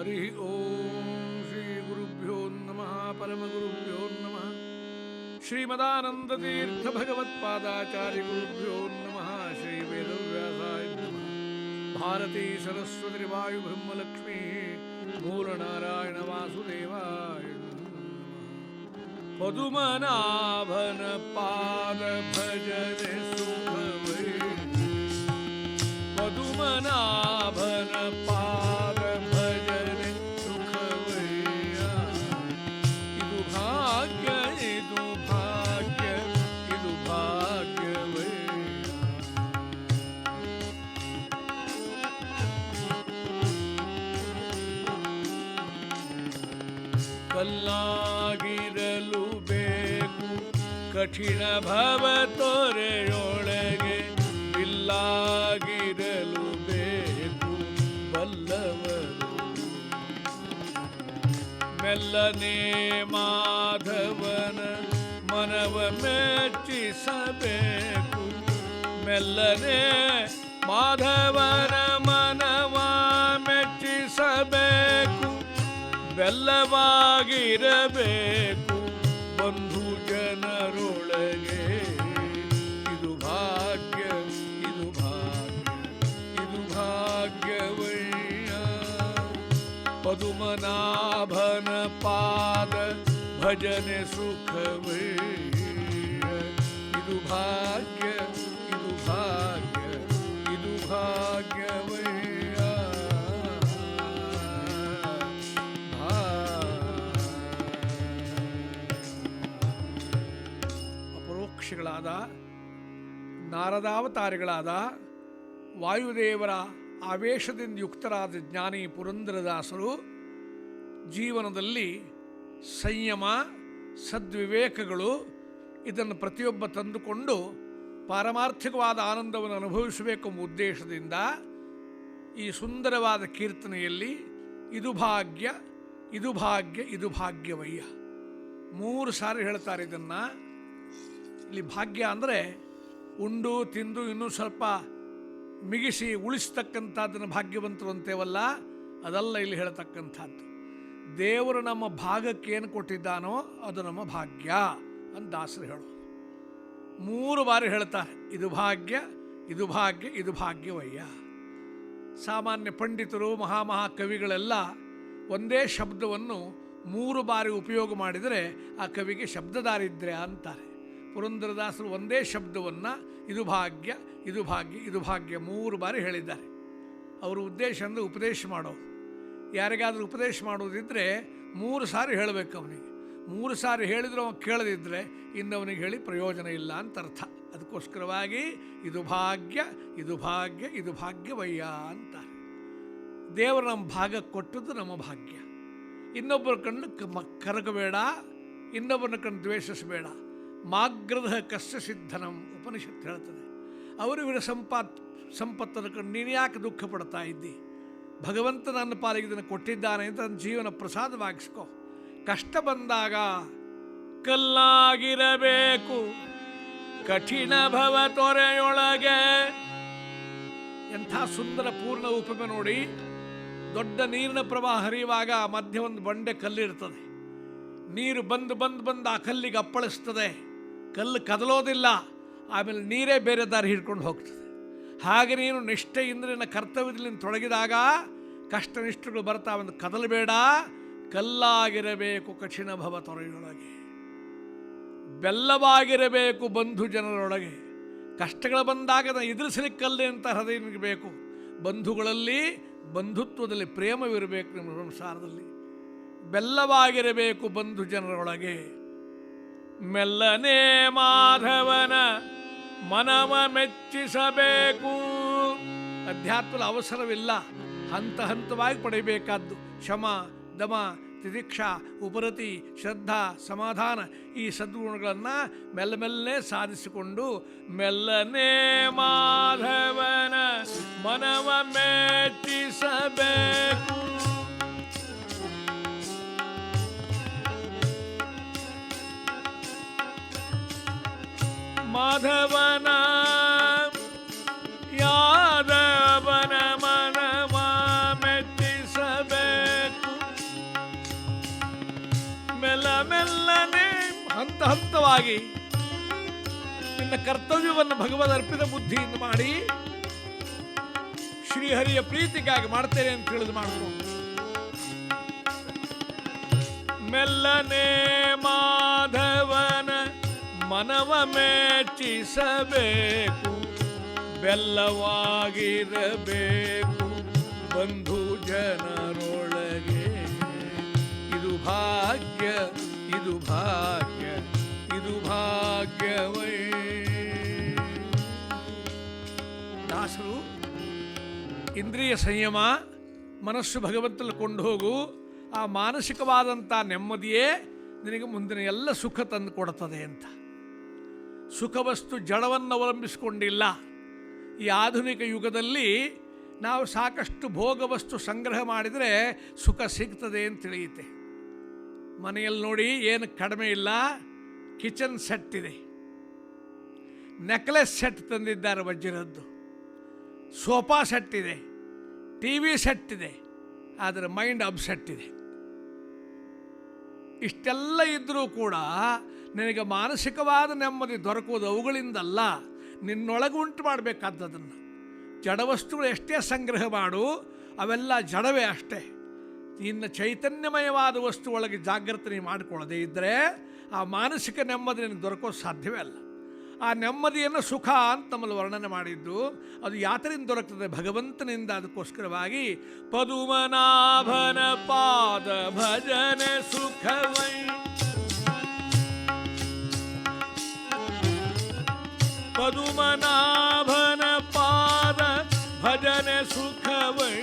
ಹರಿ ಓಂ ಶ್ರೀ ಗುರುಭ್ಯೋ ನಮಃ ಪರಮಗುರುಭ್ಯೋ ನಮಃ ಶ್ರೀಮದಾನಂದತೀರ್ಥ ಭಗವತ್ಪಾದಾಚಾರ್ಯ ಗುರುಭ್ಯೋ ನಮಃ ಶ್ರೀ ವೇದವ್ಯಾಸಾಯ ನಮಃ ಭಾರತೀ ಸರಸ್ವತಿ ವಾಯು ಬ್ರಹ್ಮಲಕ್ಷ್ಮೀ ಮೂಲನಾರಾಯಣ ವಾಸುದೇವಾಯ ನಮಃ ಪದುಮನಾಭನ ಪಾದ ಭಜನೆ ಸುಖವೇ ಪದುಮನಾಭನ ಪಾದ ಕಠಿಣ ಭವ ತೊರೆಯೊಳಗೆ ಇಲ್ಲಾಗಿರಲು ಬೇಕು ಬಲ್ಲವರು. ಮೆಲ್ಲನೆ ಮಾಧವನ ಮನವ ಮೆಚ್ಚಿಸಬೇಕು. ಮೆಲ್ಲನೆ ಮಾಧವನ ಮನವ ಮೆಚ್ಚಿಸಬೇಕು. ಬೆಲ್ಲವಾಗಿರಬೇಕು. ಪದುಮನಾಭನ पाद ಭಜನೆ सुख ಇದು ಭಾಗ್ಯ ಇದು ಭಾಗ್ಯ ಇದು ಭಾಗ್ಯವಯ್ಯ ಅಪರೋಕ್ಷಗಳಾದ ನಾರದಾವತಾರಿಗಳಾದ, ವಾಯುದೇವರ ಆವೇಶದಿಂದ ಯುಕ್ತರಾದ ಜ್ಞಾನಿ ಪುರಂದರದಾಸರು ಜೀವನದಲ್ಲಿ ಸಂಯಮ, ಸದ್ವಿವೇಕಗಳು ಇದನ್ನು ಪ್ರತಿಯೊಬ್ಬ ತಂದುಕೊಂಡು ಪಾರಮಾರ್ಥಿಕವಾದ ಆನಂದವನ್ನು ಅನುಭವಿಸಬೇಕೆಂಬ ಉದ್ದೇಶದಿಂದ ಈ ಸುಂದರವಾದ ಕೀರ್ತನೆಯಲ್ಲಿ ಇದು ಭಾಗ್ಯ ಇದು ಭಾಗ್ಯ, ಇದು ಭಾಗ್ಯವಯ್ಯ. ಮೂರು ಸಾರಿ ಹೇಳ್ತಾರೆ ಇದನ್ನು. ಇಲ್ಲಿ ಭಾಗ್ಯ ಅಂದರೆ ಉಂಡು, ತಿಂದು, ಇನ್ನೂ ಸ್ವಲ್ಪ ಮಿಗಿಸಿ ಉಳಿಸ್ತಕ್ಕಂಥದ್ದನ್ನು ಭಾಗ್ಯವಂತರು ಅಂತೇವಲ್ಲ, ಅದಲ್ಲ ಇಲ್ಲಿ ಹೇಳ್ತಕ್ಕಂಥದ್ದು. ದೇವರು ನಮ್ಮ ಭಾಗಕ್ಕೆ ಏನು ಕೊಟ್ಟಿದ್ದಾನೋ ಅದು ನಮ್ಮ ಭಾಗ್ಯ ಅಂತ ದಾಸರು ಹೇಳು. ಮೂರು ಬಾರಿ ಹೇಳ್ತಾರೆ, ಇದು ಭಾಗ್ಯ ಇದು ಭಾಗ್ಯ, ಇದು ಭಾಗ್ಯವಯ್ಯ. ಸಾಮಾನ್ಯ ಪಂಡಿತರು ಮಹಾಮಹಾ ಕವಿಗಳೆಲ್ಲ ಒಂದೇ ಶಬ್ದವನ್ನು ಮೂರು ಬಾರಿ ಉಪಯೋಗ ಮಾಡಿದರೆ ಆ ಕವಿಗೆ ಶಬ್ದದಾರಿದ್ರ್ಯ ಅಂತಾರೆ. ಪುರಂದರದಾಸರು ಒಂದೇ ಶಬ್ದವನ್ನು ಇದು ಭಾಗ್ಯ ಇದು ಭಾಗ್ಯ ಇದು ಭಾಗ್ಯ ಮೂರು ಬಾರಿ ಹೇಳಿದ್ದಾರೆ. ಅವರ ಉದ್ದೇಶ ಅಂದರೆ ಉಪದೇಶ ಮಾಡೋದು ಯಾರಿಗಾದರೂ ಉಪದೇಶ ಮಾಡೋದಿದ್ದರೆ ಮೂರು ಸಾರಿ ಹೇಳಬೇಕು ಅವನಿಗೆ. ಮೂರು ಸಾರಿ ಹೇಳಿದ್ರು ಅವನು ಕೇಳದಿದ್ದರೆ ಇನ್ನವನಿಗೆ ಹೇಳಿ ಪ್ರಯೋಜನ ಇಲ್ಲ ಅಂತ ಅರ್ಥ ಅದಕ್ಕೋಸ್ಕರವಾಗಿ ಇದು ಭಾಗ್ಯ ಇದು ಭಾಗ್ಯ, ಇದು ಭಾಗ್ಯವಯ್ಯ ಅಂತಾರೆ. ದೇವರು ನಮ್ಮ ಭಾಗ ಕೊಟ್ಟದ್ದು ನಮ್ಮ ಭಾಗ್ಯ. ಇನ್ನೊಬ್ಬರ ಕಣ್ಣು ಕರಗಬೇಡ, ಇನ್ನೊಬ್ಬರನ್ನ ಕಣ್ಣು ದ್ವೇಷಿಸಬೇಡ. ಮಾಗ್ರದ ಕಸ್ಯ ಸಿದ್ಧನಂ ಉಪನಿಷತ್ತು ಹೇಳ್ತದೆ. ಅವರು ಇವರ ಸಂಪಾತ್, ಸಂಪತ್ತನ್ನು ಕಣ್ಣು ನೀನು ಯಾಕೆ ದುಃಖ ಪಡ್ತಾ ಇದ್ದಿ? ಭಗವಂತ ನನ್ನ ಪಾಲಿಗೆ ಇದನ್ನು ಕೊಟ್ಟಿದ್ದಾನೆ ಅಂತ ನನ್ನ ಜೀವನ ಪ್ರಸಾದವಾಗಿಸ್ಕೋ. ಕಷ್ಟ ಬಂದಾಗ ಕಲ್ಲಾಗಿರಬೇಕು. ಕಠಿಣ ಭವ ತೊರೆಯೊಳಗೆ. ಎಂಥ ಸುಂದರ ಪೂರ್ಣ ಉಪಮೆ ನೋಡಿ. ದೊಡ್ಡ ನೀರಿನ ಪ್ರವಾಹ ಹರಿಯುವಾಗ ಮಧ್ಯ ಒಂದು ಬಂಡೆ ಕಲ್ಲಿರ್ತದೆ. ನೀರು ಬಂದು ಬಂದು ಬಂದು ಆ ಕಲ್ಲಿಗೆ ಅಪ್ಪಳಿಸ್ತದೆ. ಕಲ್ಲು ಕದಲೋದಿಲ್ಲ. ಆಮೇಲೆ ನೀರೇ ಬೇರೆ ದಾರಿ ಹಿಡ್ಕೊಂಡು ಹೋಗ್ತದೆ. ಹಾಗೆ ನೀನು ನಿಷ್ಠೆಯಿಂದ ನಿನ್ನ ಕರ್ತವ್ಯದಲ್ಲಿ ತೊಡಗಿದಾಗ ಕಷ್ಟ ನಿಷ್ಠಗಳು ಬರ್ತಾ ಒಂದು ಕದಲಬೇಡ. ಕಲ್ಲಾಗಿರಬೇಕು ಕಠಿಣ ಭವ ತೊರೆಯೊಳಗೆ ಬೆಲ್ಲವಾಗಿರಬೇಕು ಬಂಧು ಜನರೊಳಗೆ. ಕಷ್ಟಗಳು ಬಂದಾಗ ನಾನು ಎದುರಿಸಲಿಕ್ಕಲ್ಲೇ ಅಂತ ಹೃದಯ ನಿಮಗೆ ಬೇಕು. ಬಂಧುಗಳಲ್ಲಿ ಬಂಧುತ್ವದಲ್ಲಿ ಪ್ರೇಮವಿರಬೇಕು ನಿಮ್ಮ ಸಂಸಾರದಲ್ಲಿ. ಬೆಲ್ಲವಾಗಿರಬೇಕು ಬಂಧು ಜನರೊಳಗೆ. ಮೆಲ್ಲನೆ ಮಾಧವನ ಮನವ ಮೆಚ್ಚಿಸಬೇಕು. ಅಧ್ಯಾತ್ಮದ ಅವಸರವಿಲ್ಲ. ಹಂತ ಹಂತವಾಗಿ ಪಡೆಯಬೇಕಾದ್ದು. ಶಮ, ದಮ ತಿದೀಕ್ಷಾ ಉಪರತಿ, ಶ್ರದ್ಧಾ, ಸಮಾಧಾನ ಈ ಸದ್ಗುಣಗಳನ್ನು ಮೆಲ್ಲ ಮೆಲ್ಲನೆ ಸಾಧಿಸಿಕೊಂಡು ಮೆಲ್ಲನೆ ಮಾಧವನ ಮನವ ಮೆಚ್ಚಿಸಬೇಕು. ಮಾಧವನ, ಯಾದವನ ಮನವ ಮೆಚ್ಚಿಸಬೇಕು ಮೆಲ್ಲ ಮೆಲ್ಲನೆ ಹಂತ ಹಂತವಾಗಿ ನಿನ್ನ ಕರ್ತವ್ಯವನ್ನು ಭಗವದ್ ಅರ್ಪಿತ ಬುದ್ಧಿಯಿಂದ ಮಾಡಿ ಶ್ರೀಹರಿಯ ಪ್ರೀತಿಗಾಗಿ ಮಾಡ್ತೇನೆ ಅಂತ ತಿಳಿದು ಮಾಡಿದ್ರು. ಮೆಲ್ಲನೆ ಮಾ ಮನವ ಮೆಚ್ಚಿಸಬೇಕು, ಬೆಲ್ಲವಾಗಿರಬೇಕು, ಬಂಧು ಜನರೊಳಗೆ. ಇದು ಭಾಗ್ಯ ಇದು ಭಾಗ್ಯ, ಇದು ಭಾಗ್ಯವೇ. ದಾಸರು, ಇಂದ್ರಿಯ ಸಂಯಮ ಮನಸ್ಸು ಭಗವಂತಲು ಕೊಂಡು ಹೋಗು. ಆ ಮಾನಸಿಕವಾದಂಥ ನೆಮ್ಮದಿಯೇ ನಿನಗೆ ಮುಂದಿನ ಎಲ್ಲ ಸುಖ ತಂದು ಕೊಡುತ್ತದೆ ಅಂತ. ಸುಖವಸ್ತು ಜಡವನ್ನು ಅವಲಂಬಿಸಿಕೊಂಡಿಲ್ಲ. ಈ ಆಧುನಿಕ ಯುಗದಲ್ಲಿ ನಾವು ಸಾಕಷ್ಟು ಭೋಗವಸ್ತು ಸಂಗ್ರಹ ಮಾಡಿದರೆ ಸುಖ ಸಿಗ್ತದೆ ಅಂತ ತಿಳಿಯುತ್ತೆ. ಮನೆಯಲ್ಲಿ ನೋಡಿ ಏನು ಕಡಿಮೆ ಇಲ್ಲ, ಕಿಚನ್ ಸೆಟ್ ಇದೆ. ನೆಕ್ಲೆಸ್ ಸೆಟ್ ತಂದಿದ್ದಾರೆ ವಜ್ರದ್ದು. ಸೋಫಾ ಸೆಟ್ ಇದೆ, ಟಿ ವಿ ಸೆಟ್ ಇದೆ, ಆದರೆ ಮೈಂಡ್ ಅಪ್ಸೆಟ್ ಇದೆ. ಇಷ್ಟೆಲ್ಲ ಇದ್ದರೂ ಕೂಡ ನಿನಗೆ ಮಾನಸಿಕವಾದ ನೆಮ್ಮದಿ ದೊರಕುವುದು ಅವುಗಳಿಂದಲ್ಲ. ನಿನ್ನೊಳಗೆ ಉಂಟು ಮಾಡಬೇಕಾದದನ್ನು ಜಡವಸ್ತುಗಳು ಎಷ್ಟೇ ಸಂಗ್ರಹ ಮಾಡು, ಅವೆಲ್ಲ ಜಡವೇ ಅಷ್ಟೇ. ಇನ್ನು ಚೈತನ್ಯಮಯವಾದ ವಸ್ತು ಒಳಗೆ ಜಾಗ್ರತೆ ನೀವು ಮಾಡಿಕೊಳ್ಳದೆ ಇದ್ದರೆ ಆ ಮಾನಸಿಕ ನೆಮ್ಮದಿ ನಿನಗೆ ದೊರಕೋ ಸಾಧ್ಯವೇ ಅಲ್ಲ. ಆ ನೆಮ್ಮದಿಯನ್ನು ಸುಖ ಅಂತ ನಮ್ಮಲ್ಲಿ ವರ್ಣನೆ ಮಾಡಿದ್ದು, ಅದು ಯಾತರಿಂದ ದೊರಕ್ತದೆ? ಭಗವಂತನಿಂದ. ಅದಕ್ಕೋಸ್ಕರವಾಗಿ ಪದುಮನಾಭನ ಪಾದ ಭಜನೆ ಸುಖವೈ. ಪದುಮನಾಭನ ಪಾದ ಭಜನೆ ಸುಖವೈ.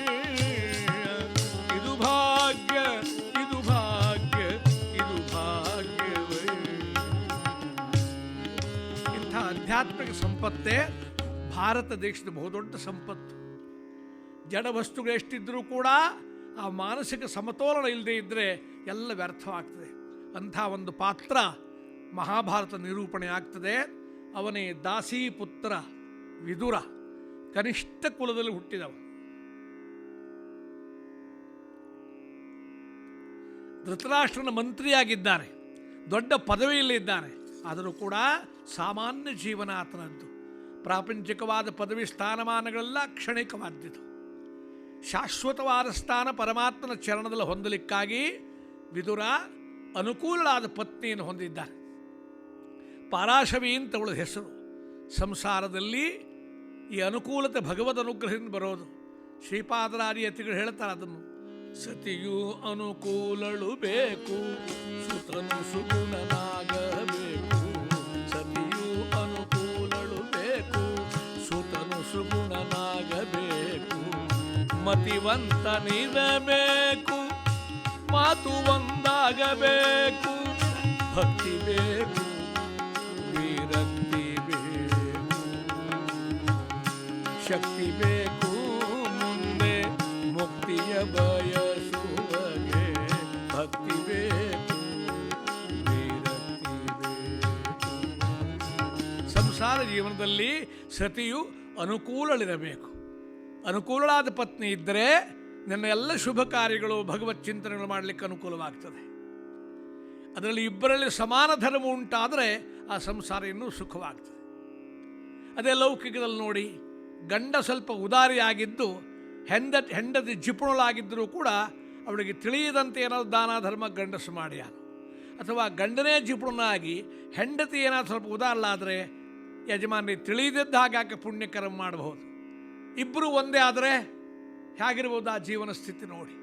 ಇದು ಭಾಗ್ಯ ಇದು ಭಾಗ್ಯ, ಇದು ಭಾಗ್ಯವೈ. ಇಂಥ ಆಧ್ಯಾತ್ಮಿಕ ಸಂಪತ್ತೇ ಭಾರತ ದೇಶದ ಬಹುದೊಡ್ಡ ಸಂಪತ್ತು. ಜಡ ವಸ್ತುಗಳು ಎಷ್ಟಿದ್ರೂ ಕೂಡ ಆ ಮಾನಸಿಕ ಸಮತೋಲನ ಇಲ್ಲದೆ ಇದ್ದರೆ ಎಲ್ಲ ವ್ಯರ್ಥವಾಗ್ತದೆ. ಅಂಥ ಒಂದು ಪಾತ್ರ ಮಹಾಭಾರತ ನಿರೂಪಣೆ ಆಗ್ತದೆ. ಅವನೇ ದಾಸಿ ಪುತ್ರ ವಿದುರ, ಕನಿಷ್ಠ ಕುಲದಲ್ಲಿ ಹುಟ್ಟಿದವ ಧೃತರಾಷ್ಟ್ರನ ಮಂತ್ರಿಯಾಗಿದ್ದಾನೆ ದೊಡ್ಡ ಪದವಿಯಲ್ಲಿದ್ದಾನೆ ಆದರೂ ಕೂಡ ಸಾಮಾನ್ಯ ಜೀವನ ಆತನದ್ದು. ಪ್ರಾಪಂಚಿಕವಾದ ಪದವಿ ಸ್ಥಾನಮಾನಗಳೆಲ್ಲ ಕ್ಷಣಿಕವಾದ್ಯದು. ಶಾಶ್ವತವಾದ ಸ್ಥಾನ ಪರಮಾತ್ಮನ ಚರಣದಲ್ಲಿ ಹೊಂದಲಿಕ್ಕಾಗಿ ವಿದುರ ಅನುಕೂಲವಾದ ಪತ್ನಿಯನ್ನು ಹೊಂದಿದ್ದಾನೆ ಪಾರಾಶವಿ ಅಂತ ಅವಳ ಹೆಸರು. ಸಂಸಾರದಲ್ಲಿ ಈ ಅನುಕೂಲತೆ ಭಗವದ್ ಅನುಗ್ರಹದಿಂದ ಬರೋದು. ಶ್ರೀಪಾದರಾದಿಯತಿಗಳು ಹೇಳ್ತಾರೆ ಅದನ್ನು. ಸತಿಯು ಅನುಕೂಲಳು ಬೇಕು ಸುತನು ಸುಗುಣನಾಗಬೇಕು. ಸತಿಯು ಅನುಕೂಲಳು ಬೇಕು ಸುತನು ಸುಗುಣನಾಗಬೇಕು. ಮತಿವಂತನಿರಬೇಕು ಮಾತು ಒಂದಾಗಬೇಕು. ಭಕ್ತಿ ಬೇಕು. ಜೀವನದಲ್ಲಿ ಸತಿಯು ಅನುಕೂಲಳಿರಬೇಕು. ಅನುಕೂಲಳಾದ ಪತ್ನಿ ಇದ್ದರೆ ನನ್ನ ಎಲ್ಲ ಶುಭ ಕಾರ್ಯಗಳು, ಭಗವತ್ ಚಿಂತನೆಗಳು ಮಾಡಲಿಕ್ಕೆ ಅನುಕೂಲವಾಗ್ತದೆ. ಅದರಲ್ಲಿ ಇಬ್ಬರಲ್ಲಿ ಸಮಾನ ಧರ್ಮ ಉಂಟಾದರೆ ಆ ಸಂಸಾರ ಇನ್ನೂ ಸುಖವಾಗ್ತದೆ. ಅದೇ ಲೌಕಿಕದಲ್ಲಿ ನೋಡಿ, ಗಂಡ ಸ್ವಲ್ಪ ಉದಾರಿಯಾಗಿದ್ದು, ಹೆಂಡ, ಹೆಂಡತಿ ಜಿಪುಣಳಾಗಿದ್ದರೂ ಕೂಡ ಅವಳಿಗೆ ತಿಳಿಯದಂತೆ ಏನಾದರೂ ದಾನ ಧರ್ಮ ಗಂಡಸು ಮಾಡ್ಯಾನ. ಅಥವಾ ಗಂಡನೇ ಜಿಪುಣನಾಗಿ ಹೆಂಡತಿ ಏನಾದರೂ ಸ್ವಲ್ಪ ಉದಾರಲಾದರೆ ಯಜಮಾನರಿಗೆ ತಿಳಿದಿದ್ದ ಹಾಗೆ ಪುಣ್ಯಕರ್ಮ ಮಾಡಬಹುದು. ಇಬ್ಬರು ಒಂದೇ ಆದರೆ ಹೇಗಿರ್ಬೋದು ಆ ಜೀವನ ಸ್ಥಿತಿ ನೋಡಿ.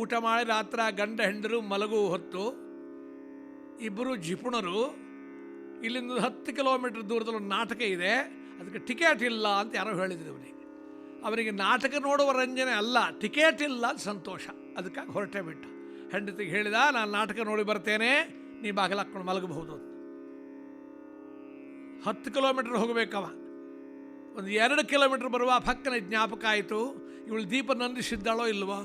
ಊಟ ಮಾಡಿ ರಾತ್ರ ಗಂಡ ಹೆಂಡರು ಮಲಗು ಹೊತ್ತು ಇಬ್ಬರು ಜಿಪುಣರು, ಇಲ್ಲಿಂದ ಹತ್ತು ಕಿಲೋಮೀಟರ್ ದೂರದಲ್ಲಿ ನಾಟಕ ಇದೆ, ಅದಕ್ಕೆ ಟಿಕೆಟ್ ಇಲ್ಲ ಅಂತ ಯಾರೋ ಹೇಳಿದ್ರು ಅವನಿಗೆ ಅವನಿಗೆ ನಾಟಕ ನೋಡುವ ರಂಜನೆ ಅಲ್ಲ, ಟಿಕೆಟ್ ಇಲ್ಲ ಅಂತ ಸಂತೋಷ. ಅದಕ್ಕಾಗಿ ಹೊರಟೇ ಬಿಟ್ಟ. ಹೆಂಡತಿಗೆ ಹೇಳಿದ, ನಾನು ನಾಟಕ ನೋಡಿ ಬರ್ತೇನೆ, ನೀ ಬಾಗಿಲು ಹಾಕ್ಕೊಂಡು ಮಲಗಬಹುದು ಹತ್ತು ಕಿಲೋಮೀಟರ್ ಹೋಗಬೇಕವ. ಒಂದು ಎರಡು ಕಿಲೋಮೀಟರ್ ಬರುವ ಪಕ್ಕನ ಜ್ಞಾಪಕ ಆಯಿತು. ಇವಳು ದೀಪ ನಂದಿಸಿದ್ದಾಳೋ ಇಲ್ವೋ?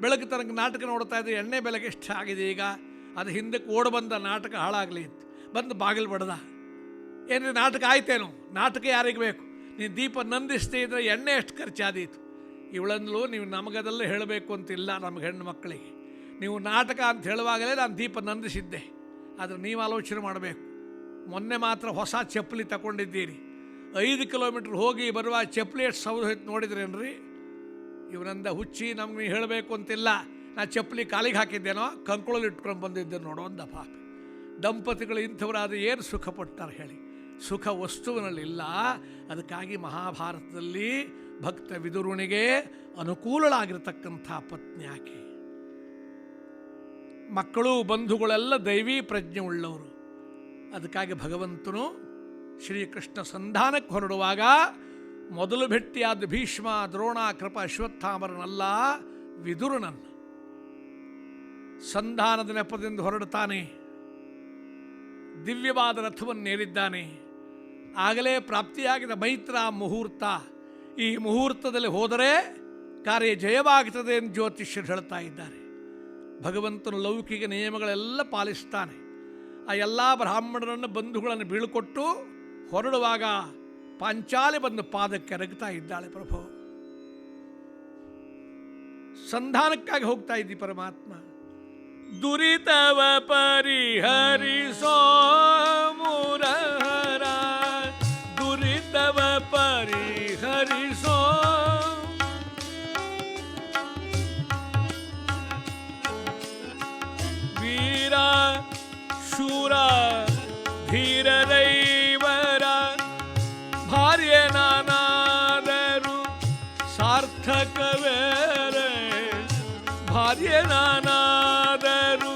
ಬೆಳಗ್ಗೆ ತನಕ ನಾಟಕ ನೋಡ್ತಾ ಇದ್ದರೆ ಎಣ್ಣೆ ಬೆಲೆಗೆ ಇಷ್ಟ ಆಗಿದೆ ಈಗ. ಅದು ಹಿಂದಕ್ಕೆ ಓಡಿ ಬಂದ ನಾಟಕ ಹಾಳಾಗಲಿ ಬಂದು ಬಾಗಿಲು ಬಡ್ದ. ಏನ್ರಿ, ನಾಟಕ ಆಯ್ತೇನು? ನಾಟಕ ಯಾರಿಗೆ ಬೇಕು? ನೀನು ದೀಪ ನಂದಿಸ್ದೇ ಇದ್ರೆ ಎಣ್ಣೆ ಎಷ್ಟು ಖರ್ಚಾದೀತು? ಇವಳಂದ್ಲು, ನೀವು ನಮಗದೆಲ್ಲ ಹೇಳಬೇಕು ಅಂತಿಲ್ಲ ನಮ್ಗೆ ಹೆಣ್ಣು ಮಕ್ಕಳಿಗೆ. ನೀವು ನಾಟಕ ಅಂತ ಹೇಳುವಾಗಲೇ ನಾನು ದೀಪ ನಂದಿಸಿದ್ದೆ. ಆದರೆ ನೀವು ಆಲೋಚನೆ ಮಾಡಬೇಕು. ಮೊನ್ನೆ ಮಾತ್ರ ಹೊಸ ಚಪ್ಪಲಿ ತಗೊಂಡಿದ್ದೀರಿ. ಐದು ಕಿಲೋಮೀಟ್ರ್ ಹೋಗಿ ಬರುವ ಚಪ್ಪಲಿ ಎಷ್ಟು ಸೌದು ಹೋಯ್ತು ನೋಡಿದ್ರೇನ್ರಿ? ಇವನಂದ ಹುಚ್ಚಿ ನಮ್ಗೆ ಹೇಳಬೇಕು ಅಂತಿಲ್ಲ. ನಾ ಚಪ್ಪಲಿ ಕಾಲಿಗೆ ಹಾಕಿದ್ದೇನೋ, ಕಂಕುಳಲ್ಲಿ ಇಟ್ಕೊಂಡು ಬಂದಿದ್ದೆ ನೋಡೋ ಒಂದು ಪಾಪಿ. ದಂಪತಿಗಳು ಇಂಥವರಾದ ಏನು ಸುಖ ಪಡ್ತಾರೆ ಹೇಳಿ. ಸುಖ ವಸ್ತುವಿನಲ್ಲಿಲ್ಲ ಅದಕ್ಕಾಗಿ ಮಹಾಭಾರತದಲ್ಲಿ ಭಕ್ತ ವಿದುರುಣಿಗೆ ಅನುಕೂಲಳಾಗಿರ್ತಕ್ಕಂಥ ಪತ್ನಿ ಆಕೆ. ಮಕ್ಕಳು, ಬಂಧುಗಳೆಲ್ಲ ದೈವೀ ಪ್ರಜ್ಞೆ ಉಳ್ಳವರು. ಅದಕ್ಕಾಗಿ ಭಗವಂತನು ಶ್ರೀಕೃಷ್ಣ ಸಂಧಾನಕ್ಕೆ ಹೊರಡುವಾಗ ಮೊದಲು ಭೇಟಿಯಾದ ಭೀಷ್ಮ, ದ್ರೋಣ, ಕೃಪ ಅಶ್ವತ್ಥಾಮರನಲ್ಲ ವಿದುರನನ್ನು ಸಂಧಾನದ ನೆಪದಿಂದ ಹೊರಡುತ್ತಾನೆ. ದಿವ್ಯವಾದ ರಥವನ್ನೇರಿದ್ದಾನೆ ಆಗಲೇ ಪ್ರಾಪ್ತಿಯಾಗಿದ ಮೈತ್ರ ಮುಹೂರ್ತ. ಈ ಮುಹೂರ್ತದಲ್ಲಿ ಹೋದರೆ ಕಾರ್ಯ ಜಯವಾಗುತ್ತದೆ ಎಂದು ಜ್ಯೋತಿಷ್ಯರು ಹೇಳ್ತಾ ಇದ್ದಾರೆ. ಭಗವಂತನು ಲೌಕಿಕ ನಿಯಮಗಳೆಲ್ಲ ಪಾಲಿಸ್ತಾನೆ. ಆ ಎಲ್ಲ ಬ್ರಾಹ್ಮಣರನ್ನು ಬಂಧುಗಳನ್ನು ಬೀಳ್ಕೊಟ್ಟು ಹೊರಡುವಾಗ ಪಾಂಚಾಲೆ ಬಂದು ಪಾದಕ್ಕೆ ಎರಗ್ತಾ ಇದ್ದಾಳೆ ಪ್ರಭು. ಸಂಧಾನಕ್ಕಾಗಿ ಹೋಗ್ತಾ ಇದ್ದಿ ಪರಮಾತ್ಮ. ದುರಿತವ ಪರಿಹರಿಸೋ ಸಾರ್ಥಕವೇರೆ ಭಾರ್ಯ ನಾನಾದರು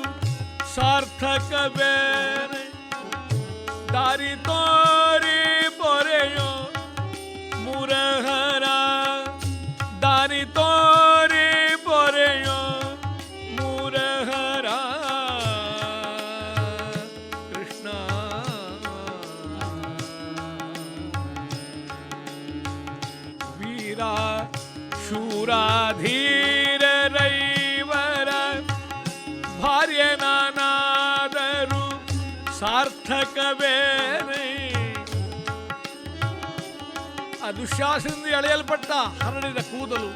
ದುಶ್ಯಾಸನದಿಂದ ಎಳೆಯಲ್ಪಟ್ಟ ಹರಡಿದ ಕೂದಲು,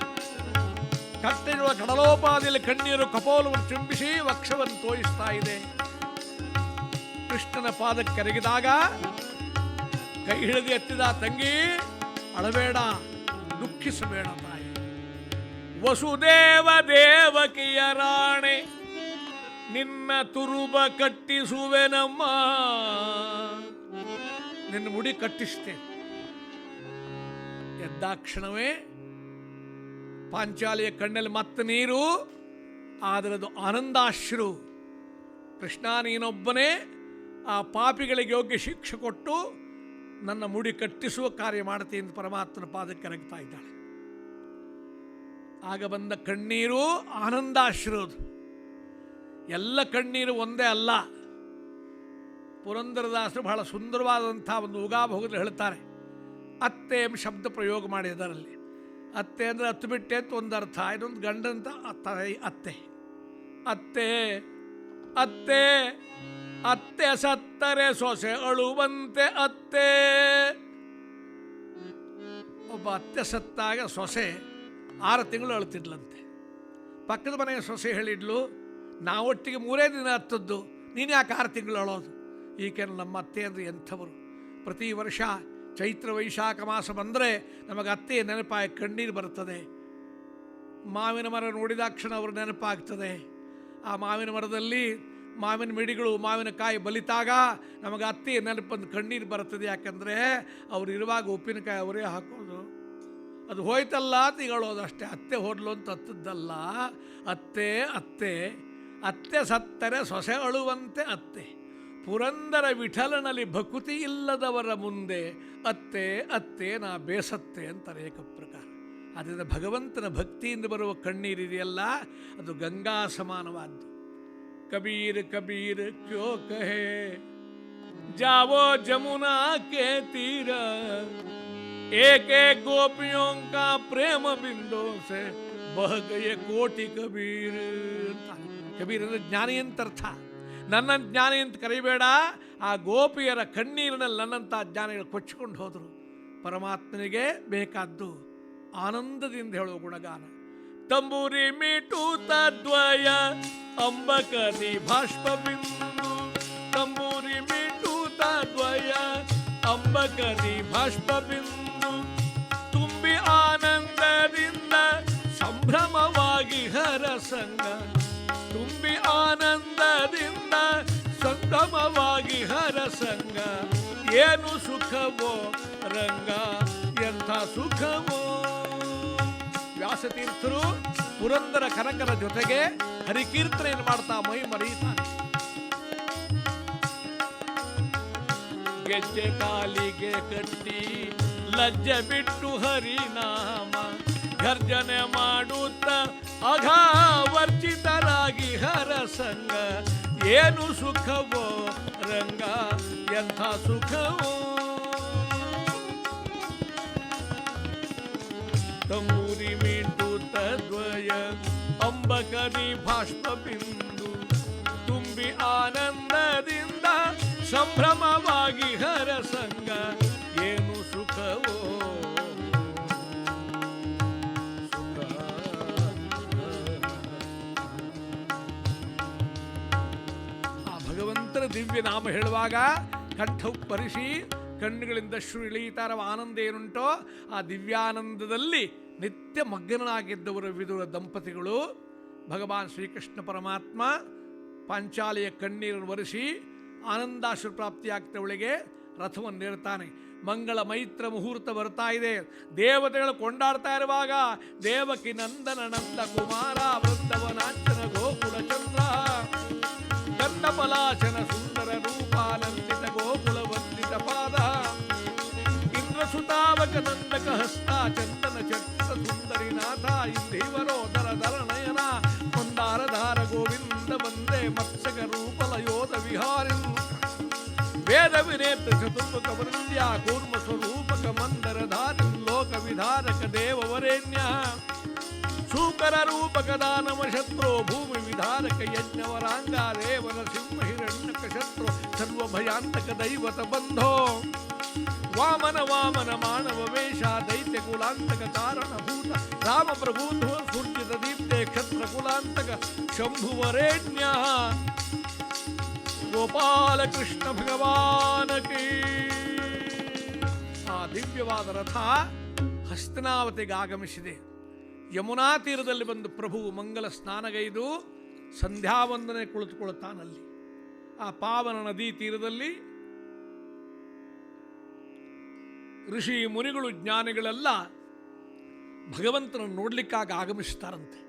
ಕಟ್ಟಿರುವ ಕಡಲೋಪಾದಿಯಲ್ಲಿ ಕಣ್ಣೀರು ಕಪೋಲವನ್ನು ಚುಂಬಿಸಿ ವಕ್ಷವನ್ನು ತೋಯಿಸ್ತಾ ಇದೆ. ಕೃಷ್ಣನ ಪಾದಕ್ಕೆ ಕರಗಿದಾಗ ಕೈ ಹಿಡಿದು ಎತ್ತಿದ ತಂಗಿ, ಅಳಬೇಡ, ದುಃಖಿಸಬೇಡ ತಾಯಿ. ವಸುದೇವ ದೇವಕಿಯ ರಾಣೆ, ನಿನ್ನ ತುರುಬ ಕಟ್ಟಿಸುವೆನಮ್ಮ. ನಿನ್ನ ಮುಡಿ ಕಟ್ಟಿಸ್ತೇನೆ. ಎದ್ದಾಕ್ಷಣವೇ ಪಾಂಚಾಲಿಯ ಕಣ್ಣಲ್ಲಿ ಮತ್ತೆ ನೀರು, ಆದರೆ ಅದು ಆನಂದಾಶ್ರು. ಕೃಷ್ಣ, ನೀನೊಬ್ಬನೇ ಆ ಪಾಪಿಗಳಿಗೆ ಯೋಗ್ಯ ಶಿಕ್ಷೆ ಕೊಟ್ಟು ನನ್ನ ಮುಡಿ ಕಟ್ಟಿಸುವ ಕಾರ್ಯ ಮಾಡ್ತೀನಿ ಎಂದು ಪರಮಾತ್ಮನ ಪಾದಕ್ಕೆ ಕರಗ್ತಾ ಇದ್ದಾಳೆ. ಆಗ ಬಂದ ಕಣ್ಣೀರು ಆನಂದಾಶ್ರೋದು ಎಲ್ಲ ಕಣ್ಣೀರು ಒಂದೇ ಅಲ್ಲ. ಪುರಂದರದಾಸರು ಬಹಳ ಸುಂದರವಾದಂಥ ಒಂದು ಉಗಾಭೋಗದಲ್ಲಿ ಹೇಳ್ತಾರೆ. ಅತ್ತೆ ಎಂಬ ಶಬ್ದ ಪ್ರಯೋಗ ಮಾಡಿದರಲ್ಲಿ ಅತ್ತೆ ಅಂದರೆ ಹತ್ತು ಬಿಟ್ಟೆ ಅಂತ ಒಂದು ಅರ್ಥ, ಇದೊಂದು ಗಂಡಂತ ತಾಯಿ ಅತ್ತೆ. ಅತ್ತೆ ಅತ್ತೆ ಅತ್ತೆ ಸತ್ತರೆ ಸೊಸೆ ಅಳುವಂತೆ ಅತ್ತೆ. ಒಬ್ಬ ಅತ್ತೆ ಸತ್ತಾಗ ಸೊಸೆ ಆರು ತಿಂಗಳು ಅಳ್ತಿದ್ಲಂತೆ ಪಕ್ಕದ ಮನೆಯ ಸೊಸೆ ಹೇಳಿದ್ಲು, ನಾವೊಟ್ಟಿಗೆ ಮೂರೇ ದಿನ ಹತ್ತದ್ದು, ನೀನು ಯಾಕೆ ಆರು ತಿಂಗಳು ಅಳೋದು? ಈಕೆ ನಮ್ಮ ಅತ್ತೆ ಅಂದರೆ ಎಂಥವರು. ಪ್ರತಿ ವರ್ಷ ಚೈತ್ರ ವೈಶಾಖ ಮಾಸ ಬಂದರೆ ನಮಗೆ ಅತ್ತೆ ನೆನಪಾಗಿ ಕಣ್ಣೀರು ಬರುತ್ತದೆ. ಮಾವಿನ ಮರ ನೋಡಿದಾಕ್ಷಣ ಅವರು ನೆನಪಾಗ್ತದೆ. ಆ ಮಾವಿನ ಮರದಲ್ಲಿ ಮಾವಿನ ಮಿಡಿಗಳು ಮಾವಿನಕಾಯಿ ಬಲಿತಾಗ ನಮಗೆ ಅತ್ತೆಯ ನೆನಪಂದು ಕಣ್ಣೀರು ಬರ್ತದೆ ಯಾಕಂದರೆ ಅವರು ಇರುವಾಗ ಉಪ್ಪಿನಕಾಯಿ ಅವರೇ ಹಾಕೋದು. ಅದು ಹೋಯ್ತಲ್ಲ ಅಂತ ಹೇಳೋದು ಅಷ್ಟೇ. ಅತ್ತೆ ಹೋದ್ಲು ಅಂತ ಹತ್ತದ್ದಲ್ಲ. ಅತ್ತೆ ಅತ್ತೆ. ಅತ್ತೆ ಸತ್ತರೆ ಸೊಸೆ ಅಳುವಂತೆ ಅತ್ತೆ. ಪುರಂದರ ವಿಠಲನಲ್ಲಿ ಭಕುತಿ ಇಲ್ಲದವರ ಮುಂದೆ ಅತ್ತೆ ಅತ್ತೆ, ನಾ ಬೇಸತ್ತೆ ಅಂತಾರೆ ಏಕಪ್ರಕಾರ. ಆದ್ದರಿಂದ ಭಗವಂತನ ಭಕ್ತಿಯಿಂದ ಬರುವ ಕಣ್ಣೀರಿದೆಯಲ್ಲ ಅದು ಗಂಗಾ ಸಮಾನವಾದ್ದು. ಕಬೀರ್ ಕಬೀರ್, ಕ್ಯೋ ಕಹೆ? ಜಾವೋ ಜಮುನಾ ಕೇ ತೀರ? ಏಕೆ ಗೋಪಿಯೋ ಕಾ ಪ್ರೇಮ ಬಿಂದೋ ಸೆ? ಬಹಗಯ ಕೋಟಿ ಕಬೀರ್ ಕಬೀರ್ ಅಂದ್ರೆ ಜ್ಞಾನಿ ಅಂತ ಅರ್ಥ ನನ್ನ ಜ್ಞಾನಿ ಅಂತ ಕರಿಬೇಡ ಆ ಗೋಪಿಯರ ಕಣ್ಣೀರಿನಲ್ಲಿ ನನ್ನಂಥ ಜ್ಞಾನಿಗಳು ಕೊಚ್ಚಿಕೊಂಡು ಹೋದರು. ಪರಮಾತ್ಮನಿಗೆ ಬೇಕಾದ್ದು ಆನಂದದಿಂದ ಹೇಳುವ ಗುಣಗಾನ. ತಂಬೂರಿ ಮೀಟು, ತದ್ವಯ, ಅಂಬಕದಿ ಭಾಷ್ಪಬಿಂದು. ತಂಬೂರಿ ಮೀಟು, ತದ್ವಯ, ಅಂಬಕದಿ ಭಾಷ್ಪಬಿಂದು. ಸುಖವೋ ರಂಗ, ಎಂಥ ಸುಖವೋ? ವ್ಯಾಸತೀರ್ಥರು ಪುರಂದರ ಕನಕರ ಜೊತೆಗೆ ಹರಿಕೀರ್ತನೆಯನ್ನು ಮಾಡ್ತಾ ಮೈ ಮರೆಯುತ್ತಾನೆ ಗೆಜ್ಜೆ ಕಾಲಿಗೆ ಕಟ್ಟಿ ಲಜ್ಜೆ ಬಿಟ್ಟು ಹರಿನಾಮ ಗರ್ಜನೆ ಮಾಡುತ್ತ ಅಘಾವರ್ಜಿತರಾಗಿ ಹರಸಂಗ ಏನು ಸುಖವೋ ರಂಗ, ಎಂಥ ಸುಖವೋ? ತಂಬೂರಿ ಮೀಟು ತದ್ವಯ ಅಂಬಕರಿ ಭಾಷ್ಪ ಬಿಂದು ತುಂಬಿ ಆನಂದದಿಂದ ಸಂಭ್ರಮವಾಗಿ ಹರಸಂಗ ಏನು ಸುಖವೋ? ಭಗವಂತನ ದಿವ್ಯ ನಾಮ ಹೇಳುವಾಗ ಕಂಠ ಪರಿಸಿ ಕಣ್ಣುಗಳಿಂದ ಶ್ರು ಇಳಿತಾರವ ಆನಂದ ಏನುಂಟೋ ಆ ದಿವ್ಯಾನಂದದಲ್ಲಿ ನಿತ್ಯ ಮಗ್ನನಾಗಿದ್ದವರು ವಿದುರ ದಂಪತಿಗಳು. ಭಗವಾನ್ ಶ್ರೀಕೃಷ್ಣ ಪರಮಾತ್ಮ ಪಾಂಚಾಲಿಯ ಕಣ್ಣೀರನ್ನು ಒರೆಸಿ ಆನಂದಾಶ್ರು ಪ್ರಾಪ್ತಿಯಾಗ್ತವಳಿಗೆ ರಥವನ್ನು ನೇರ್ತಾನೆ ಮಂಗಳ ಮೈತ್ರ ಮುಹೂರ್ತ ಬರ್ತಾ ಇದೆ. ದೇವತೆಗಳು ಕೊಂಡಾಡ್ತಾ ಇರುವಾಗ ದೇವಕಿ ನಂದನ ನಂದ ಕುಮಾರ ವೃಂದವನಾಂಚನ ಗೋಕುಲ ಚಂದ್ರ. ಗಂಧಪಲಾಚನ रूप कवृत्या कूर्म स्वरूप कमंदर धान लोक विधारक देव वरेण्य शूकर रूप कदानव शत्रु भूमि विधारक यज्ञ मुत्वकवृत्त्या कूर्मस्वरूपकमन्दरधार सिंह देववरेण्यः शत्रु सर्व भयांतक दैवत बंधो वामन वामन मानव वेशा दैत्य कुलांतक कारण भूत राम प्रभु सूर्य दीप्ते क्षत्र कुलांतक शंभु वरेण्य ಬಂಧೋ ವಾಮನ ವಾಮನ ಮಾನವ ವೇಷ ದೈತ್ಯ ಕುಲಾಂತಕ ಕಾರಣಭೂತ ರಾಮ ಪ್ರಭೂತ್ವ ಸೂರ್ಜಿತ ದೀಪ್ತೆ ಕ್ಷತ್ರ ಕುಲಾಂತಕ ಶಂಭುವರೇಣ್ಯ ಗೋಪಾಲ ಕೃಷ್ಣ ಭಗವಾನಕಿ ಆ ದಿವ್ಯವಾದ ರಥ ಹಸ್ತನಾವತಿಗೆ ಆಗಮಿಸಿದೆ. ಯಮುನಾ ತೀರದಲ್ಲಿ ಬಂದು ಪ್ರಭು ಮಂಗಲ ಸ್ನಾನಗೈದು ಸಂಧ್ಯಾವಂದನೆ ಕುಳಿತುಕೊಳ್ಳುತ್ತಾನಲ್ಲಿ. ಆ ಪಾವನ ನದಿ ತೀರದಲ್ಲಿ ಋಷಿ ಮುನಿಗಳು ಜ್ಞಾನಿಗಳೆಲ್ಲ ಭಗವಂತನನ್ನು ನೋಡ್ಲಿಕ್ಕಾಗಿ ಆಗಮಿಸ್ತಾರಂತೆ.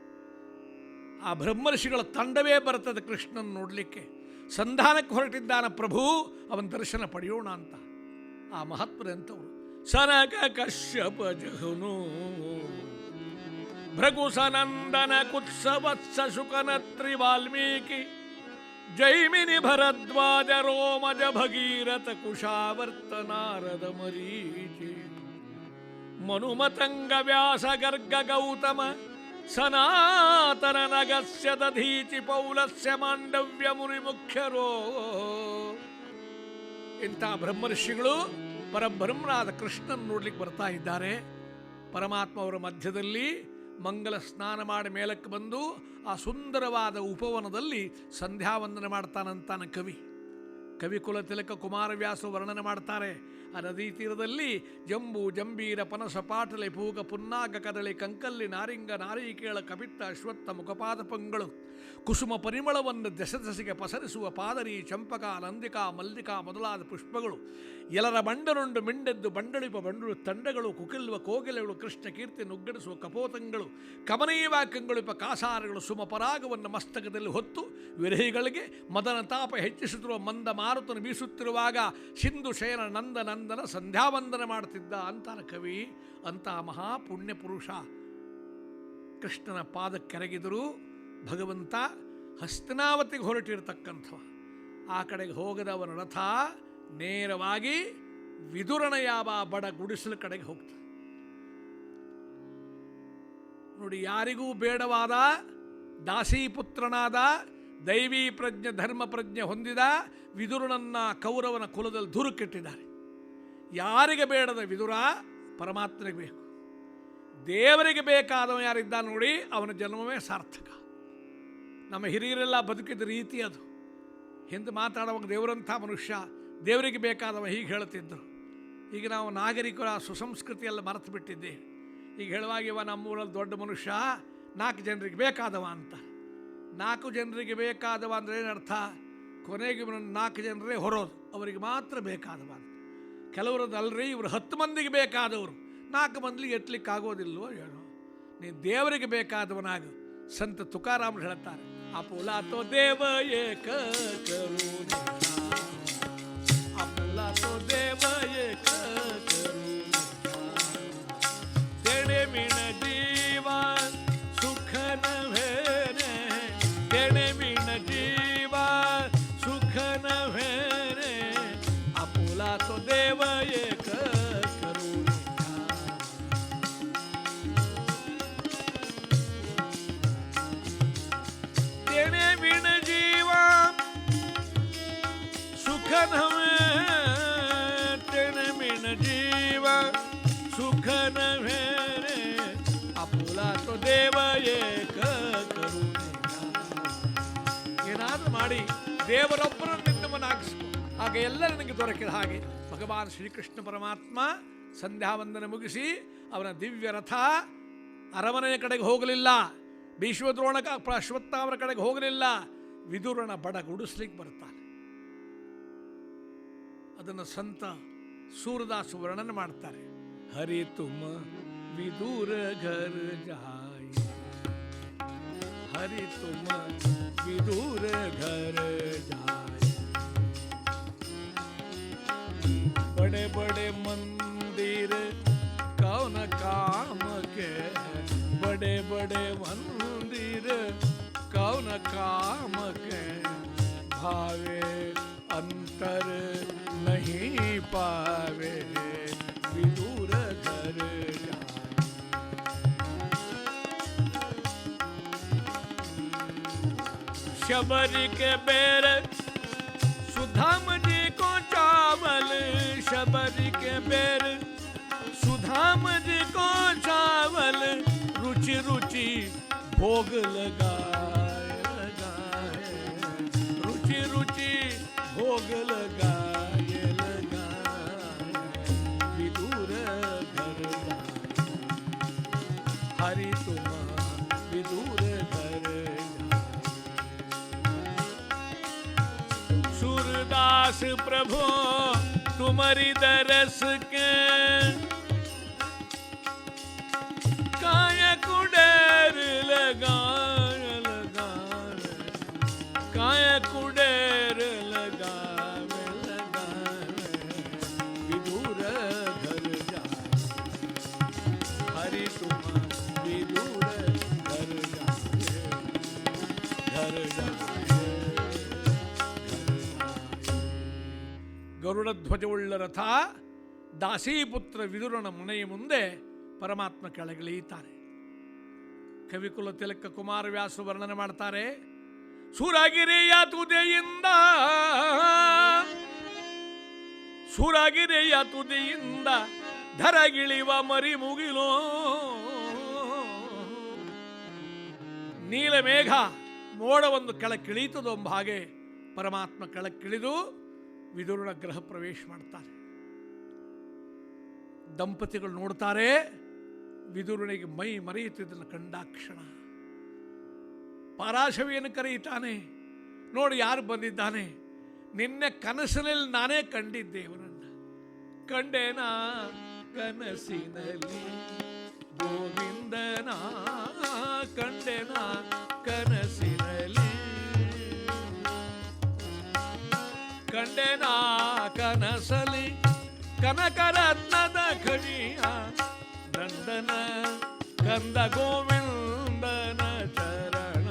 ಆ ಬ್ರಹ್ಮರ್ಷಿಗಳ ತಂಡವೇ ಬರ್ತದೆ ಕೃಷ್ಣನ ನೋಡಲಿಕ್ಕೆ. ಸಂಧಾನಕ್ಕೆ ಹೊರಟಿದ್ದಾನ ಪ್ರಭು ಅವನ ದರ್ಶನ ಪಡೆಯೋಣ ಅಂತ ಆ ಮಹತ್ವದ ಅಂತವರು ಸನಕ ಕಶ್ಯಪ ಜಹನು ಭೃಗು ಸನಂದನ ಕುತ್ಸವತ್ಸ ಶುಕನತ್ರಿ ವಾಲ್ಮೀಕಿ ಜೈಮಿನಿ ಭರದ್ವಾಜ ರೋಮಜ ಭಗೀರಥ ಕುಶಾವರ್ತ ನಾರದ ಮರೀಚಿ ಮನುಮತಂಗ ವ್ಯಾಸ ಗರ್ಗ ಗೌತಮ ಸನಾತನ ನಗಸ್ಯ ದಧೀತಿ ಪೌಲಸ್ಯ ಮಾಂಡವ್ಯ ಮುನಿ ಮುಖ್ಯರೋ ಇಂಥ ಬ್ರಹ್ಮರ್ಷಿಗಳು ಪರಬ್ರಹ್ಮನಾದ ಕೃಷ್ಣನ್ ನೋಡ್ಲಿಕ್ಕೆ ಬರ್ತಾ ಇದ್ದಾರೆ. ಪರಮಾತ್ಮ ಅವರ ಮಧ್ಯದಲ್ಲಿ ಮಂಗಲ ಸ್ನಾನ ಮಾಡಿ ಮೇಲಕ್ಕೆ ಬಂದು ಆ ಸುಂದರವಾದ ಉಪವನದಲ್ಲಿ ಸಂಧ್ಯಾವಂದನೆ ಮಾಡ್ತಾನಂತಾನ ಕವಿ. ಕವಿಕುಲ ತಿಲಕ ಕುಮಾರವ್ಯಾಸ ವರ್ಣನೆ ಮಾಡ್ತಾರೆ. ಆ ನದಿ ತೀರದಲ್ಲಿ ಜಂಬು, ಜಂಬೀರ, ಪನಸ, ಪಾಟಲೆ, ಪೂಗ, ಪುನ್ನಾಗ, ಕದಳಿ, ಕಂಕಲ್ಲಿ, ನಾರಿಂಗ, ನಾರೀಕೇಳ ಕಪಿತ್ತ ಅಶ್ವತ್ಥ, ಮುಖಪಾದ ಪಂಗಳು ಕುಸುಮ ಪರಿಮಳವನ್ನು ದಸದಸಿಗೆ ದೆಸೆಗೆ ಪಸರಿಸುವ ಪಾದರಿ, ಚಂಪಕ, ನಂದಿಕಾ ಮಲ್ಲಿಕಾ ಮೊದಲಾದ ಪುಷ್ಪಗಳು. ಎಲ್ಲರ ಬಂಡನುಂಡು ಮಿಂಡೆದ್ದು ಬಂಡಳಿಪ ಬಂಡಳು ತಂಡಗಳು, ಕುಕಿಲ್ವ ಕೋಗಿಲೆಗಳು, ಕೃಷ್ಣ ಕೀರ್ತಿ ನುಗ್ಗಡಿಸುವ ಕಪೋತಂಗಳು ಕಮನೀಯವಾಕ್ಯಗಳಿಪ ಕಾಸಾರಗಳು ಸುಮ ಪರಾಗವನ್ನು ಮಸ್ತಕದಲ್ಲಿ ಹೊತ್ತು, ವಿರಹಿಗಳಿಗೆ ಮದನ ತಾಪ ಹೆಚ್ಚಿಸುತ್ತಿರುವ ಮಂದ ಮಾರುತನು ಬೀಸುತ್ತಿರುವಾಗ ಸಿಂಧು ಶಯನ ನಂದ ನಂದನ ಸಂಧ್ಯಾವಂದನ ಮಾಡ್ತಿದ್ದ ಅಂತಾನ ಕವಿ, ಅಂತ ಮಹಾ ಪುಣ್ಯ ಪುರುಷ. ಕೃಷ್ಣನ ಪಾದಕ್ಕೆರಗಿದರೂ ಭಗವಂತ ಹಸ್ತನಾವತಿಗೆ ಹೊರಟಿರ್ತಕ್ಕಂಥವ. ಆ ಕಡೆಗೆ ಹೋಗದವನ ರಥ ನೇರವಾಗಿ ವಿದುರನ ಯಾವ ಬಡ ಗುಡಿಸಲ ಕಡೆಗೆ ಹೋಗ್ತದೆ. ನೋಡಿ, ಯಾರಿಗೂ ಬೇಡವಾದ ದಾಸೀಪುತ್ರನಾದ ದೈವೀ ಪ್ರಜ್ಞೆ, ಧರ್ಮ ಪ್ರಜ್ಞೆ ಹೊಂದಿದ ವಿದುರನನ್ನ ಕೌರವನ ಕುಲದಲ್ಲಿ ದುರುಕಿಟ್ಟಿದ್ದಾರೆ ಯಾರಿಗೆ ಬೇಡದ ವಿದುರ? ಪರಮಾತ್ಮನಿಗೆ ಬೇಕು. ದೇವರಿಗೆ ಬೇಕಾದವ ಯಾರಿದ್ದ ನೋಡಿ, ಅವನ ಜನ್ಮವೇ ಸಾರ್ಥಕ. ನಮ್ಮ ಹಿರಿಯರೆಲ್ಲ ಬದುಕಿದ ರೀತಿ ಅದು. ಹಿಂದೆ ಮಾತಾಡುವಾಗ ದೇವರಂಥ ಮನುಷ್ಯ, ದೇವರಿಗೆ ಬೇಕಾದವ ಹೀಗೆ ಹೇಳ್ತಿದ್ದರು ಈಗ ನಾವು ನಾಗರಿಕರ ಸುಸಂಸ್ಕೃತಿಯೆಲ್ಲ ಮರೆತು ಬಿಟ್ಟಿದ್ದೇವೆ. ಈಗ ಹೇಳುವಾಗ ಇವ ನಮ್ಮೂರಲ್ಲಿ ದೊಡ್ಡ ಮನುಷ್ಯ, ನಾಲ್ಕು ಜನರಿಗೆ ಬೇಕಾದವ ಅಂತ. ನಾಲ್ಕು ಜನರಿಗೆ ಬೇಕಾದವ ಅಂದರೆ ಏನರ್ಥ? ಕೊನೆಗೆ ನಾಲ್ಕು ಜನರೇ ಹೊರೋದು. ಅವರಿಗೆ ಮಾತ್ರ ಬೇಕಾದವ ಅಂತ. ಕೆಲವರದ್ದು ಅಲ್ರಿ ಇವರು ಹತ್ತು ಮಂದಿಗೆ ಬೇಕಾದವರು. ನಾಲ್ಕು ಮಂದಿಗೆ ಎತ್ತಲಿಕ್ಕೆ ಹೇಳೋ ನೀ ದೇವರಿಗೆ ಬೇಕಾದವನಾಗ. ಸಂತ ತುಕಾರಾಮ್ ಹೇಳ್ತಾರೆ ಅಪುಲ ತೋ ದೇವ ಏಕ ಕರುಣಾ. ಶ್ರೀಕೃಷ್ಣ ಪರಮಾತ್ಮ ಸಂಧ್ಯಾವಂದನೆ ಮುಗಿಸಿ ಅವನ ದಿವ್ಯ ರಥ ಅರಮನೆಯ ಕಡೆಗೆ ಹೋಗಲಿಲ್ಲ. ಭೀಷ್ಮದ್ರೋಣಕ ಅಶ್ವತ್ಥಾಮರ ಕಡೆಗೆ ಹೋಗಲಿಲ್ಲ. ವಿದುರನ ಬಡ ಗುಡಿಸ್ಲಿಕ್ಕೆ ಬರ್ತಾನೆ. ಅದನ್ನು ಸಂತ ಸೂರದಾಸ್ ವರ್ಣನೆ ಮಾಡ್ತಾರೆ. ಹರಿ ತುಮ ವಿದೂರ ಘರ ಜಾಯ ಹರಿ ತುಮ ವಿದೂರ ಘರ ಜಾಯ बड़े मंदिर, कौन काम के भावे? अंतर नहीं पावे, विदूर घर शबरी के बेर, सुधाम जी को चावल। शबरी के बेर, सुधाम जी को भोग लगाए लगाए। रुचि रुचि भोग लगाए लगाए विदूर घर हरि तुम विदूर घर सूरदास प्रभु, तुम्हारी दरस के ಗರುಡಧ್ವಜವುಳ್ಳ ರಥ ದಾಸೀಪುತ್ರ ವಿದುರನ ಮನೆಯ ಮುಂದೆ ಪರಮಾತ್ಮ ಕೆಳಗಿಳಿಯುತ್ತಾರೆ. ಕವಿಕುಲ ತಿಲಕ ಕುಮಾರವ್ಯಾಸ ವರ್ಣನೆ ಮಾಡ್ತಾರೆ. ಸೂರಾಗಿರಿಯ ತುದೆಯಿಂದ, ಸೂರಾಗಿರಿಯ ತುದಿಯಿಂದ ಧರಗಿಳಿವ ಮರಿ ಮುಗಿಲೋ. ನೀಲಮೇಘ ಮೋಡವೊಂದು ಕೆಳಕ್ಕಿಳೀತದೋ ಹಾಗೆ ಪರಮಾತ್ಮ ಕೆಳಕ್ಕಿಳಿದು ವಿದುರನ ಗ್ರಹ ಪ್ರವೇಶ ಮಾಡ್ತಾರೆ. ದಂಪತಿಗಳು ನೋಡ್ತಾರೆ ವಿದುರನಿಗೆ ಮೈ ಮರೆಯುತ್ತಿದ್ದನ್ನು ಕಂಡಾಕ್ಷಣ. ಪರಾಶವಿಯನ್ನು ಕರೆಯುತ್ತಾನೆ, ನೋಡಿ ಯಾರು ಬಂದಿದ್ದಾನೆ? ನಿನ್ನೆ ಕನಸಿನಲ್ಲಿ ನಾನೇ ಕಂಡಿದ್ದೆ ಇವನನ್ನು. ಕಂಡೇನಾ ಕನಸಿನಲ್ಲಿ, ಗೋವಿಂದನ ಕಂಡೆನಾ ಕನಸಿನಲ್ಲಿ. ಕಂಡೆನಾ ಕನಸಲಿ. ಕನಕರತ್ನದ ಖಣಿಯ ನಂದನ, ಕಂದ ಗೋವಿಂದನ ಚರಣ.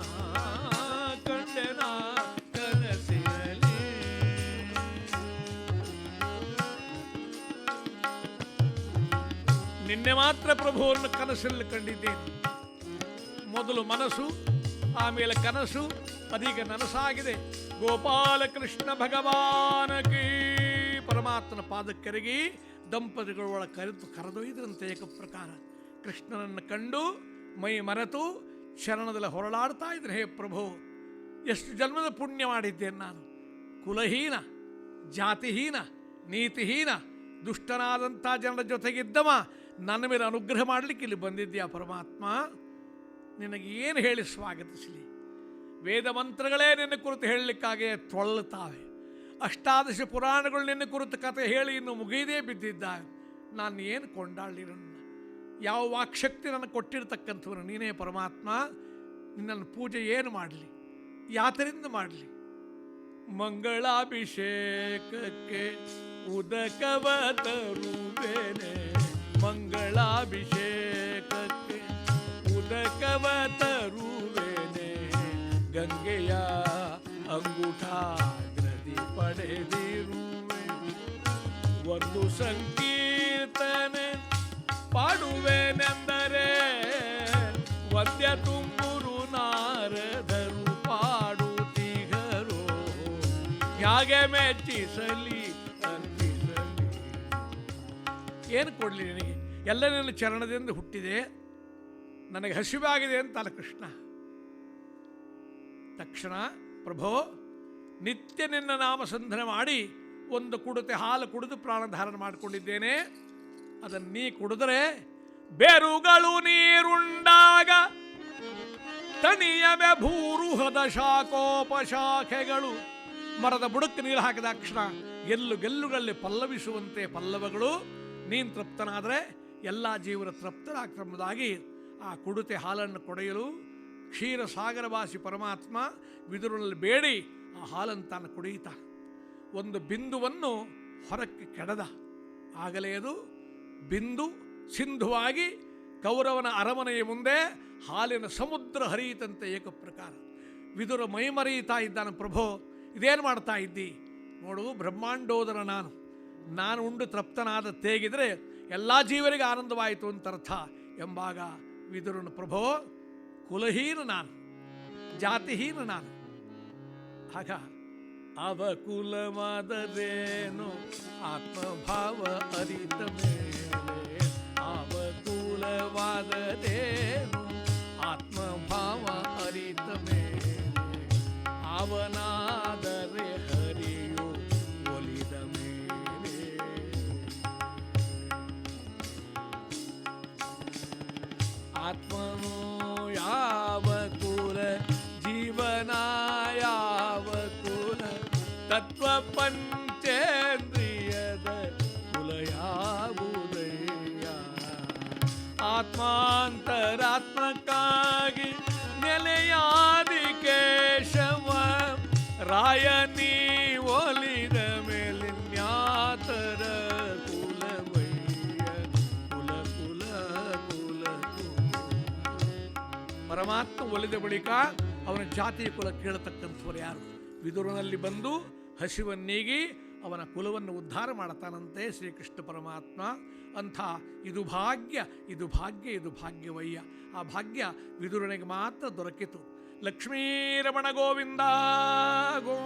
ಕಂಡೆನಾ ಕನಸಲಿ ನಿನ್ನೆ ಮಾತ್ರ ಪ್ರಭುವನ್ನು ಕನಸಲ್ಲಿ ಕಂಡಿದ್ದೇನೆ ಮೊದಲು ಮನಸ್ಸು, ಆಮೇಲೆ ಕನಸು, ಅದೀಗ ನನಸಾಗಿದೆ. ಗೋಪಾಲಕೃಷ್ಣ ಭಗವಾನಕಿ ಪರಮಾತ್ಮನ ಪಾದಕ್ಕೆರಗಿ ದಂಪತಿಗಳ ಕರೆದು ಕರೆದೊಯ್ದಂತೆ ಏಕ ಪ್ರಕಾರ. ಕೃಷ್ಣನನ್ನು ಕಂಡು ಮೈ ಮರೆತು ಶರಣದಲ್ಲಿ ಹೊರಳಾಡ್ತಾ ಇದ್ರೆ, ಹೇ ಪ್ರಭು, ಎಷ್ಟು ಜನ್ಮದ ಪುಣ್ಯ ಮಾಡಿದ್ದೇನೆ ನಾನು. ಕುಲಹೀನ, ಜಾತಿಹೀನ, ನೀತಿಹೀನ, ದುಷ್ಟನಾದಂಥ ಜನರ ಜೊತೆಗಿದ್ದವ, ನನ್ನ ಮೇಲೆ ಅನುಗ್ರಹ ಮಾಡಲಿಕ್ಕೆ ಇಲ್ಲಿ ಬಂದಿದ್ಯಾ ಪರಮಾತ್ಮ? ನಿನಗೇನು ಹೇಳಿ ಸ್ವಾಗತಿಸಲಿ? ವೇದ ಮಂತ್ರಗಳೇ ನಿನ್ನ ಕುರಿತು ಹೇಳಲಿಕ್ಕಾಗೆ ತೊಳ್ಳುತ್ತಾವೆ ಅಷ್ಟಾದಶ ಪುರಾಣಗಳು ನಿನ್ನ ಕುರಿತು ಕತೆ ಹೇಳಿ ಇನ್ನು ಮುಗಿಯದೇ ಬಿದ್ದಿದ್ದಾಗ ನಾನು ಏನು ಕೊಂಡಾಡಲಿ ನನ್ನ ಯಾವ ವಾಕ್ಶಕ್ತಿ ನನಗೆ ಕೊಟ್ಟಿರತಕ್ಕಂಥವ್ರು ನೀನೇ ಪರಮಾತ್ಮ. ನಿನ್ನನ್ನು ಪೂಜೆ ಏನು ಮಾಡಲಿ? ಯಾತರಿಂದ ಮಾಡಲಿ? ಮಂಗಳಾಭಿಷೇಕಕ್ಕೆ ಉದಕವ ತರುವೇನೆ ಮಂಗಳಾಭಿಷೇಕಕ್ಕೆ ಉದಕವ ತರುವೇನೆ ಗಂಗೆಯ ಅಂಗುಠಾಗ್ರತಿ ಪಡೆದಿರುವೆ ಒಂದು ಸಂಕೀರ್ತನೆ ಪಾಡುವೆನೆಂದರೆ ವದ್ಯ ತುಂಬುರು ನಾರದರು ಪಾಡುತ್ತಿಗರು ಹೇಗೆ ಮೆಚ್ಚಿಸಲಿ ಏನು ಕೊಡಲಿ ನಿನಗೆ? ಎಲ್ಲ ನಿನ್ನ ಚರಣದಿಂದ ಹುಟ್ಟಿದೆ? ನನಗೆ ಹಸಿವಾಗಿದೆ ಅಂತಲ್ಲ ಕೃಷ್ಣ. ತಕ್ಷಣ ಪ್ರಭೋ, ನಿತ್ಯ ನಿನ್ನ ನಾಮಸಂಧನೆ ಮಾಡಿ ಒಂದು ಕುಡತೆ ಹಾಲು ಕುಡಿದು ಪ್ರಾಣಧಾರಣ ಮಾಡಿಕೊಂಡಿದ್ದೇನೆ. ಅದನ್ನು ನೀ ಕುಡಿದರೆ ಬೆರುಗಳು ನೀರುಂಡಾಗ ತಣಿಯವೆ ಭೂರುಹದ ಶಾಖೋಪಶಾಖೆಗಳು. ಮರದ ಬುಡಕ್ಕೆ ನೀರು ಹಾಕಿದ ಅಕ್ಷಣ ಗೆಲ್ಲು ಗೆಲ್ಲುಗಳಲ್ಲಿ ಪಲ್ಲವಿಸುವಂತೆ ಪಲ್ಲವಗಳು. ನೀನು ತೃಪ್ತನಾದರೆ ಎಲ್ಲ ಜೀವರ ತೃಪ್ತರಾಗ್ತಂಬುದಾಗಿ ಆ ಕುಡುತೆ ಹಾಲನ್ನು ಕೊಡೆಯಲು ಕ್ಷೀರ ಸಾಗರವಾಸಿ ಪರಮಾತ್ಮ ವಿದುರನಲ್ಲಿ ಬೇಡಿ, ಆ ಹಾಲನ್ನು ತಾನು ಕುಡಿಯುತ್ತ. ಒಂದು ಬಿಂದುವನ್ನು ಹೊರಕ್ಕೆ ಕೆಡದ. ಆಗಲೇ ಅದು ಬಿಂದು ಸಿಂಧುವಾಗಿ ಕೌರವನ ಅರಮನೆಯ ಮುಂದೆ ಹಾಲಿನ ಸಮುದ್ರ ಹರಿಯಿತಂತೆ ಏಕಪ್ರಕಾರ. ವಿದುರ ಮೈಮರೆಯುತ್ತಾ ಇದ್ದಾನೆ, ಪ್ರಭೋ, ಇದೇನು ಮಾಡ್ತಾ ಇದ್ದಿ? ನೋಡು, ಬ್ರಹ್ಮಾಂಡೋದರ ನಾನು. ನಾನು ಉಂಡು ತೃಪ್ತನಾದ ತೇಗಿದರೆ ಎಲ್ಲ ಜೀವರಿಗೆ ಆನಂದವಾಯಿತು ಅಂತ ಅರ್ಥ ಎಂಬಾಗ ವಿದುರನ, ಪ್ರಭೋ ಕುಲಹೀನ ನಾನು ಜಾತಿಹೀನ ನಾನು ಆಗ ಅವಕುಲವಾದರೇನು ಆತ್ಮಭಾವ ಅರಿತ ಮೇಲೆ ಅವಕುಲವಾದರೇನು ಆತ್ಮಭಾವ ತತ್ವ ಪಂಚೇಂದ್ರಿಯದ ಕುಲ ಯಾವುದಯ್ಯ ಆತ್ಮಾಂತರಾತ್ಮಕ್ಕಾಗಿ ನೆಲೆಯಾದಿ ಕೇಶವ ರಾಯನಿ ಒಲಿದ ಮೇಲಿನ್ಯಾತರ ಕುಲವಯ್ಯ. ಕುಲ ಕುಲ ಕುಲ ಕುಲ. ಪರಮಾತ್ಮ ಒಲಿದ ಬಳಿಕ ಅವನ ಜಾತಿ ಕುಲ ಕೇಳತಕ್ಕಂಥವ್ರು ಯಾರು? ವಿದುರನಲ್ಲಿ ಬಂದು ಹಸಿವನ್ನೀಗಿ ಅವನ ಕುಲವನ್ನು ಉದ್ಧಾರ ಮಾಡ್ತಾನಂತೆ ಶ್ರೀಕೃಷ್ಣ ಪರಮಾತ್ಮ. ಅಂಥ ಇದು ಭಾಗ್ಯ ಇದು ಭಾಗ್ಯ, ಇದು ಭಾಗ್ಯವಯ್ಯ. ಆ ಭಾಗ್ಯ ವಿದುರನಿಗೆ ಮಾತ್ರ ದೊರಕಿತು. ಲಕ್ಷ್ಮೀರಮಣ ಗೋವಿಂದ ಗೋ